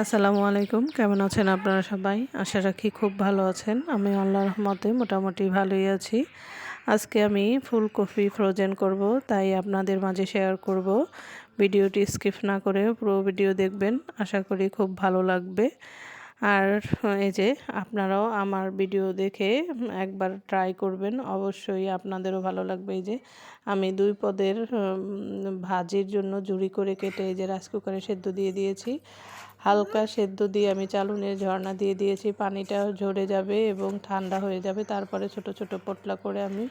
আসসালামু আলাইকুম। কেমন আছেন আপনারা সবাই? আশা রাখি খুব ভালো আছেন। আমি আল্লাহ রহমতে মোটামুটি ভালোই আছি। আজকে আমি ফুলকপি ফ্রোজেন করব, তাই আপনাদের মাঝে শেয়ার করব। ভিডিওটি স্কিপ না করে পুরো ভিডিও দেখবেন, আশা করি খুব ভালো লাগবে। আর এই যে আপনারাও আমার ভিডিও দেখে একবার ট্রাই করবেন, অবশ্যই আপনাদেরও ভালো লাগবে। এই যে আমি দুই পদের ভাজির জন্য জুড়ি করে কেটে এই যে রাইস কুকারে সেদ্ধ দিয়ে দিয়েছি। হালকা সেদ্ধ দিয়ে আমি চালুনের ঝর্ণা দিয়ে দিয়েছি। পানিটা ঝরে যাবে এবং ঠান্ডা হয়ে যাবে। তারপরে ছোট ছোট পটলা করে আমি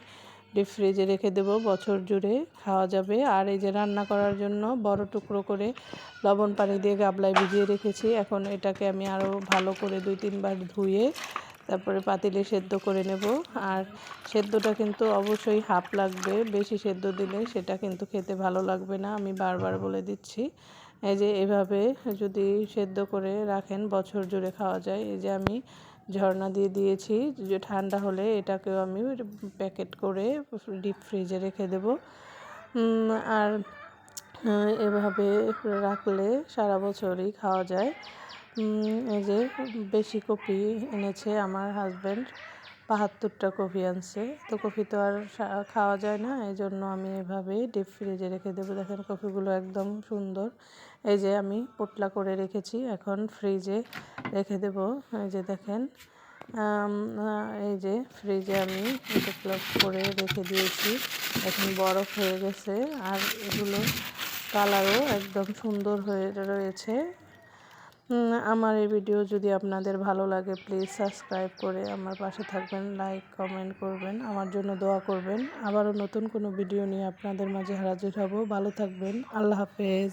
ডিপ ফ্রিজে রেখে দেব। বছর জুড়ে খাওয়া যাবে। আর এই যে রান্না করার জন্য বড় টুকরো করে লবণ পানি দিয়ে গাবলায় ভিজিয়ে রেখেছি। এখন এটাকে আমি আরও ভালো করে দুই তিনবার ধুয়ে তারপরে পাতিলে সেদ্ধ করে নেব। আর সেদ্ধটা কিন্তু অবশ্যই হাফ লাগবে। বেশি সেদ্ধ দিলে সেটা কিন্তু খেতে ভালো লাগবে না। আমি বারবার বলে দিচ্ছি। এই যে এভাবে যদি সেদ্ধ করে রাখেন, বছর জুড়ে খাওয়া যায়। এই যে আমি ঝর্ণা দিয়ে দিয়েছি, যে ঠান্ডা হলে এটাকেও আমি প্যাকেট করে ডিপ ফ্রিজে রেখে দেব। আর এভাবে রাখলে সারা বছরই খাওয়া যায়। এই যে বেশি কপি এনেছে আমার হাজব্যান্ড বাহাত্তরটা কফি আনছে। তো কফি তো আর খাওয়া যায় না এই জন্য আমি এভাবে ডিপ ফ্রিজে রেখে দেবো। দেখেন কফিগুলো একদম সুন্দর। এই যে আমি পোটলা করে রেখেছি, এখন ফ্রিজে রেখে দেব। এই যে দেখেন এই যে ফ্রিজে আমি পোটলা করে রেখে দিয়েছি। এখন বরফ হয়ে গেছে, আর এগুলো কালারও একদম সুন্দর হয়ে রয়েছে। আমার এই ভিডিও যদি আপনাদের ভালো লাগে প্লিজ সাবস্ক্রাইব করে আমার পাশে থাকবেন লাইক কমেন্ট করবেন, আমার জন্য দোয়া করবেন। আবারও নতুন কোনো ভিডিও নিয়ে আপনাদের মাঝে হাজির হব। ভালো থাকবেন। আল্লাহ হাফেজ।